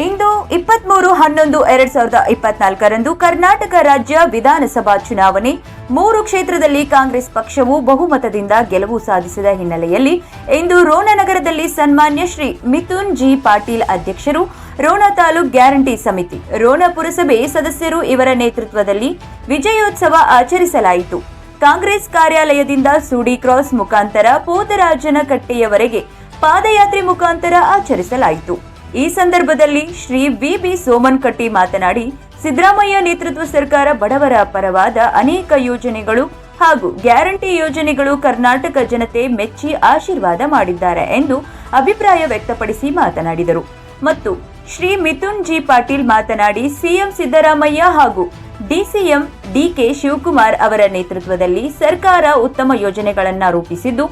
ಇಂದು ಇಪ್ಪತ್ಮೂರು ಹನ್ನೊಂದು ಎರಡ್ ಸಾವಿರದ ಇಪ್ಪತ್ನಾಲ್ಕರಂದು ಕರ್ನಾಟಕ ರಾಜ್ಯ ವಿಧಾನಸಭಾ ಚುನಾವಣೆ. ಮೂರು ಕ್ಷೇತ್ರದಲ್ಲಿ ಕಾಂಗ್ರೆಸ್ ಪಕ್ಷವು ಬಹುಮತದಿಂದ ಗೆಲುವು ಸಾಧಿಸಿದ ಹಿನ್ನೆಲೆಯಲ್ಲಿ ಇಂದು ರೋಣನಗರದಲ್ಲಿ ಸನ್ಮಾನ್ಯ ಶ್ರೀ ಮಿಥುನ್ ಜಿ ಪಾಟೀಲ್ ಅಧ್ಯಕ್ಷರು ರೋಣ ತಾಲೂಕ್ ಗ್ಯಾರಂಟಿ ಸಮಿತಿ, ರೋಣ ಪುರಸಭೆ ಸದಸ್ಯರು ಇವರ ನೇತೃತ್ವದಲ್ಲಿ ವಿಜಯೋತ್ಸವ ಆಚರಿಸಲಾಯಿತು. ಕಾಂಗ್ರೆಸ್ ಕಾರ್ಯಾಲಯದಿಂದ ಸೂಡಿ ಕ್ರಾಸ್ ಮುಖಾಂತರ ಪೋತರಾಜನಕಟ್ಟೆಯವರೆಗೆ ಪಾದಯಾತ್ರೆ ಮುಖಾಂತರ ಆಚರಿಸಲಾಯಿತು. ಈ ಸಂದರ್ಭದಲ್ಲಿ ಶ್ರೀ ವಿಬಿ ಸೋಮನ್ ಕಟ್ಟಿ ಮಾತನಾಡಿ, ಸಿದ್ದರಾಮಯ್ಯ ನೇತೃತ್ವ ಸರ್ಕಾರ ಬಡವರ ಪರವಾದ ಅನೇಕ ಯೋಜನೆಗಳು ಹಾಗೂ ಗ್ಯಾರಂಟಿ ಯೋಜನೆಗಳು ಕರ್ನಾಟಕ ಜನತೆ ಮೆಚ್ಚಿ ಆಶೀರ್ವಾದ ಮಾಡಿದ್ದಾರೆ ಎಂದು ಅಭಿಪ್ರಾಯ ವ್ಯಕ್ತಪಡಿಸಿ ಮಾತನಾಡಿದರು. ಮತ್ತು ಶ್ರೀ ಮಿಥುನ್ ಜಿ ಪಾಟೀಲ್ ಮಾತನಾಡಿ, ಸಿಎಂ ಸಿದ್ದರಾಮಯ್ಯ ಹಾಗೂ ಡಿಸಿಎಂ ಡಿಕೆ ಶಿವಕುಮಾರ್ ಅವರ ನೇತೃತ್ವದಲ್ಲಿ ಸರ್ಕಾರ ಉತ್ತಮ ಯೋಜನೆಗಳನ್ನು ರೂಪಿಸಿದ್ದು,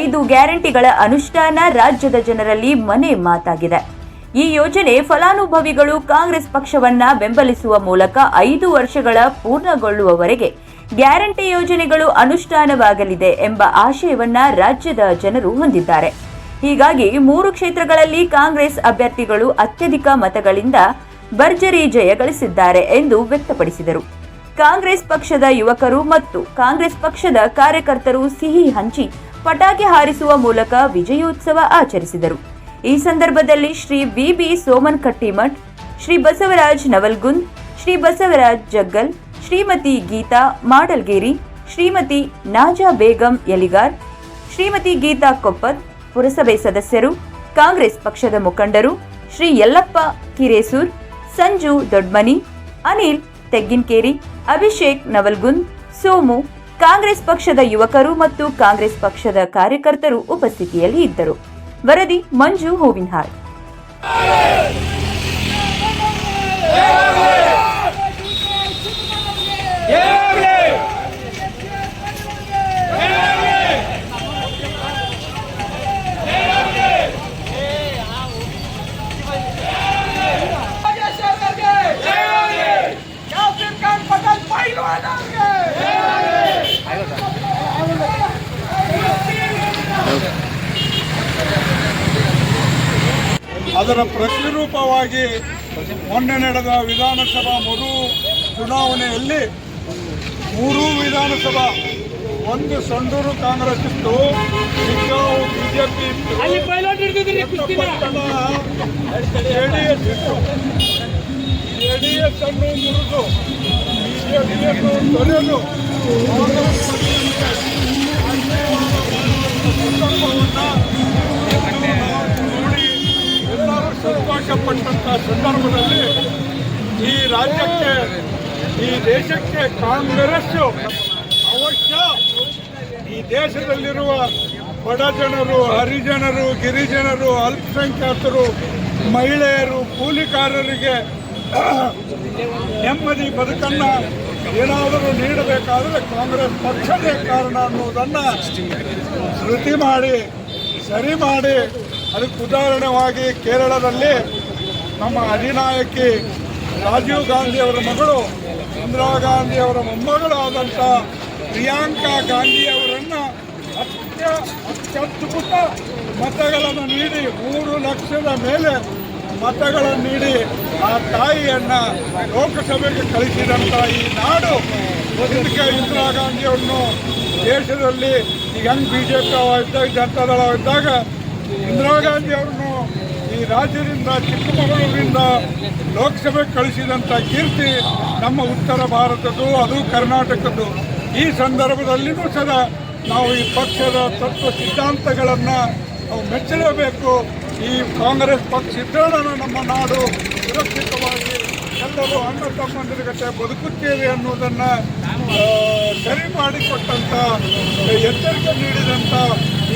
ಐದು ಗ್ಯಾರಂಟಿಗಳ ಅನುಷ್ಠಾನ ರಾಜ್ಯದ ಜನರಲ್ಲಿ ಮನೆ ಮಾತಾಗಿದೆ. ಈ ಯೋಜನೆ ಫಲಾನುಭವಿಗಳು ಕಾಂಗ್ರೆಸ್ ಪಕ್ಷವನ್ನ ಬೆಂಬಲಿಸುವ ಮೂಲಕ ಐದು ವರ್ಷಗಳ ಪೂರ್ಣಗೊಳ್ಳುವವರೆಗೆ ಗ್ಯಾರಂಟಿ ಯೋಜನೆಗಳು ಅನುಷ್ಠಾನವಾಗಲಿದೆ ಎಂಬ ಆಶಯವನ್ನ ರಾಜ್ಯದ ಜನರು ಹೊಂದಿದ್ದಾರೆ. ಹೀಗಾಗಿ ಮೂರು ಕ್ಷೇತ್ರಗಳಲ್ಲಿ ಕಾಂಗ್ರೆಸ್ ಅಭ್ಯರ್ಥಿಗಳು ಅತ್ಯಧಿಕ ಮತಗಳಿಂದ ಭರ್ಜರಿ ಜಯ ಗಳಿಸಿದ್ದಾರೆ ಎಂದು ವ್ಯಕ್ತಪಡಿಸಿದರು. ಕಾಂಗ್ರೆಸ್ ಪಕ್ಷದ ಯುವಕರು ಮತ್ತು ಕಾಂಗ್ರೆಸ್ ಪಕ್ಷದ ಕಾರ್ಯಕರ್ತರು ಸಿಹಿ ಹಂಚಿ ಪಟಾಕಿ ಹಾರಿಸುವ ಮೂಲಕ ವಿಜಯೋತ್ಸವ ಆಚರಿಸಿದರು. ಈ ಸಂದರ್ಭದಲ್ಲಿ ಶ್ರೀ ವಿಬಿ ಸೋಮನ್ ಕಟ್ಟಿಮಠ್, ಶ್ರೀ ಬಸವರಾಜ್ ನವಲ್ಗುಂದ್, ಶ್ರೀ ಬಸವರಾಜ್ ಜಗ್ಗಲ್, ಶ್ರೀಮತಿ ಗೀತಾ ಮಾಡಲ್ಗೇರಿ, ಶ್ರೀಮತಿ ನಾಜಾ ಬೇಗಂ ಯಲಿಗಾರ್, ಶ್ರೀಮತಿ ಗೀತಾ ಕೊಪ್ಪತ್ ಪುರಸಭೆ ಸದಸ್ಯರು, ಕಾಂಗ್ರೆಸ್ ಪಕ್ಷದ ಮುಖಂಡರು, ಶ್ರೀ ಯಲ್ಲಪ್ಪ ಕಿರೇಸೂರ್, ಸಂಜು ದೊಡ್ಮನಿ, ಅನಿಲ್ ತೆಗ್ಗಿನ್ಕೇರಿ, ಅಭಿಷೇಕ್ ನವಲ್ಗುಂದ್, ಸೋಮು ಕಾಂಗ್ರೆಸ್ ಪಕ್ಷದ ಯುವಕರು ಮತ್ತು ಕಾಂಗ್ರೆಸ್ ಪಕ್ಷದ ಕಾರ್ಯಕರ್ತರು ಉಪಸ್ಥಿತಿಯಲ್ಲಿ ಇದ್ದರು. ವರದಿ ಮಂಜು ಹೂವಿನಹಾಳ್ ಯಾಸಿರ್ ಅದರ ಪ್ರತಿರೂಪವಾಗಿ ಮೊನ್ನೆ ನಡೆದ ವಿಧಾನಸಭಾ ಮರು ಚುನಾವಣೆಯಲ್ಲಿ ಮೂರೂ ವಿಧಾನಸಭಾ ಒಂದು ಸಂಡೂರು ಕಾಂಗ್ರೆಸ್ ಇತ್ತು ಚಿಕ್ಕಾವು ಬಿಜೆಪಿ ಇತ್ತು. ಜೆಡಿಎಸ್ ಇತ್ತು ಜೆಡಿಎಸ್ ಅನ್ನು ಮುರಿದು ಬಿಜೆಪಿಯನ್ನು ಕಾಂಗ್ರೆಸ್ ಸಂದರ್ಭವನ್ನು ಸಂತೋಷಪಟ್ಟಂತ ಸಂದರ್ಭದಲ್ಲಿ ಈ ರಾಜ್ಯಕ್ಕೆ, ಈ ದೇಶಕ್ಕೆ ಕಾಂಗ್ರೆಸ್ ಅವಶ್ಯ. ಈ ದೇಶದಲ್ಲಿರುವ ಬಡ ಜನರು, ಹರಿಜನರು, ಗಿರಿಜನರು, ಅಲ್ಪಸಂಖ್ಯಾತರು, ಮಹಿಳೆಯರು, ಕೂಲಿಕಾರರಿಗೆ ನೆಮ್ಮದಿ ಬದುಕನ್ನ ಏನಾದರೂ ನೀಡಬೇಕಾದರೆ ಕಾಂಗ್ರೆಸ್ ಪಕ್ಷವೇ ಕಾರಣ ಅನ್ನುವುದನ್ನ ಶ್ರುತಿ ಮಾಡಿ, ಸರಿ ಮಾಡಿ, ಅದಕ್ಕೆ ಉದಾಹರಣೆವಾಗಿ ಕೇರಳದಲ್ಲಿ ನಮ್ಮ ಅಧಿನಾಯಕಿ ರಾಜೀವ್ ಗಾಂಧಿ ಅವರ ಮಗಳು ಇಂದಿರಾ ಗಾಂಧಿ ಅವರ ಮೊಮ್ಮಗಳಾದಂಥ ಪ್ರಿಯಾಂಕಾ ಗಾಂಧಿ ಅವರನ್ನು ಅತ್ಯ ಅತ್ಯದ್ಭುತ ಮತಗಳನ್ನು ನೀಡಿ ಮೂರು ಲಕ್ಷದ ಮೇಲೆ ಮತಗಳನ್ನು ನೀಡಿ ಆ ತಾಯಿಯನ್ನ ಲೋಕಸಭೆಗೆ ಕಳಿಸಿದಂಥ ಈ ನಾಡು. ಇದಕ್ಕೆ ಇಂದಿರಾ ಗಾಂಧಿಯವ್ರನ್ನು ದೇಶದಲ್ಲಿ ಈಗ ಹೆಂಗ್ ಬಿ ಜೆ ಪಿ ಇದ್ದಾಗ ಇಂದಿರಾ ಗಾಂಧಿ ಅವರನ್ನು ಈ ರಾಜ್ಯದಿಂದ ಚಿಕ್ಕಮಗಳೂರಿನಿಂದ ಲೋಕಸಭೆ ಕಳಿಸಿದಂಥ ಕೀರ್ತಿ ನಮ್ಮ ಉತ್ತರ ಭಾರತದ್ದು, ಅದು ಕರ್ನಾಟಕದ್ದು. ಈ ಸಂದರ್ಭದಲ್ಲಿಯೂ ಸಹ ನಾವು ಈ ಪಕ್ಷದ ತತ್ವ ಸಿದ್ಧಾಂತಗಳನ್ನು ನಾವು ಮೆಚ್ಚಲೇಬೇಕು. ಈ ಕಾಂಗ್ರೆಸ್ ಪಕ್ಷ ಇದ್ದರೆ ನಮ್ಮ ನಾಡು ಸುರಕ್ಷಿತವಾಗಿ ಎಲ್ಲರೂ ಅಣ್ಣ ತಮ್ಮಂದಿರ ಜೊತೆ ಬದುಕುತ್ತೇವೆ ಅನ್ನೋದನ್ನು ಸರಿ ಮಾಡಿಕೊಟ್ಟಂಥ ಎಚ್ಚರಿಕೆ ನೀಡಿದಂಥ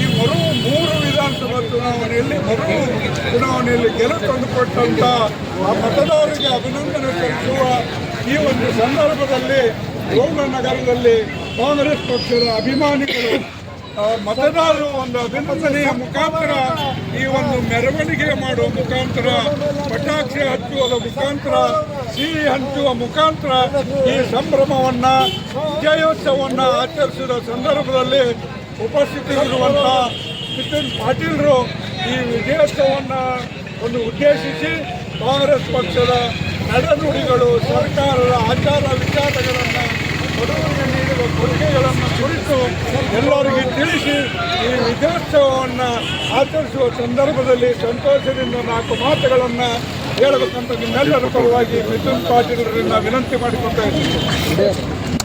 ಈ ಮರು ಮೂರು ವಿಧಾನಸಭಾ ಚುನಾವಣೆಯಲ್ಲಿ ಮರು ಚುನಾವಣೆಯಲ್ಲಿ ಗೆಲುವು ತಂದುಕೊಟ್ಟಂಥ ಆ ಮತದಾರರಿಗೆ ಅಭಿನಂದನೆ ಸಲ್ಲಿಸುವ ಈ ಒಂದು ಸಂದರ್ಭದಲ್ಲಿ ನಗರದಲ್ಲಿ ಕಾಂಗ್ರೆಸ್ ಪಕ್ಷದ ಅಭಿಮಾನಿಗಳು ಮತದಾರರು ಒಂದು ಅಭಿನಂದನೆಯ ಮುಖಾಂತರ ಈ ಒಂದು ಮೆರವಣಿಗೆ ಮಾಡುವ ಮುಖಾಂತರ, ಪಟಾಕ್ಷಿ ಹಚ್ಚುವ ಮುಖಾಂತರ, ಸಿಹಿ ಹಂಚುವ ಮುಖಾಂತರ ಈ ಸಂಭ್ರಮವನ್ನ, ವಿಜಯೋತ್ಸವವನ್ನು ಆಚರಿಸಿದ ಸಂದರ್ಭದಲ್ಲಿ ಉಪಸ್ಥಿತರಿರುವಂಥ ನಿತಿನ್ ಪಾಟೀಲ್ರು ಈ ವಿಜಯೋತ್ಸವವನ್ನು ಒಂದು ಉದ್ದೇಶಿಸಿ ಕಾಂಗ್ರೆಸ್ ಪಕ್ಷದ ನಡೆನುಡಿಗಳು ಸರ್ಕಾರದ ಆಚಾರ ವಿಚಾರಗಳನ್ನು ಕೊಡುಗೆ ನೀಡುವ ಕೊಡುಗೆಗಳನ್ನು ಕುರಿತು ಎಲ್ಲರಿಗೂ ತಿಳಿಸಿ ಈ ವಿಜಯೋತ್ಸವವನ್ನು ಆಚರಿಸುವ ಸಂದರ್ಭದಲ್ಲಿ ಸಂತೋಷದಿಂದ ನಾಲ್ಕು ಮಾತುಗಳನ್ನು ಹೇಳಬೇಕಂತ ನಿಮ್ಮೆಲ್ಲರ ಪರವಾಗಿ ಮಿಥುನ್ ಪಾಟೀಲರಿಂದ ವಿನಂತಿ ಮಾಡಿಕೊಳ್ತಾ ಇದ್ದೀನಿ.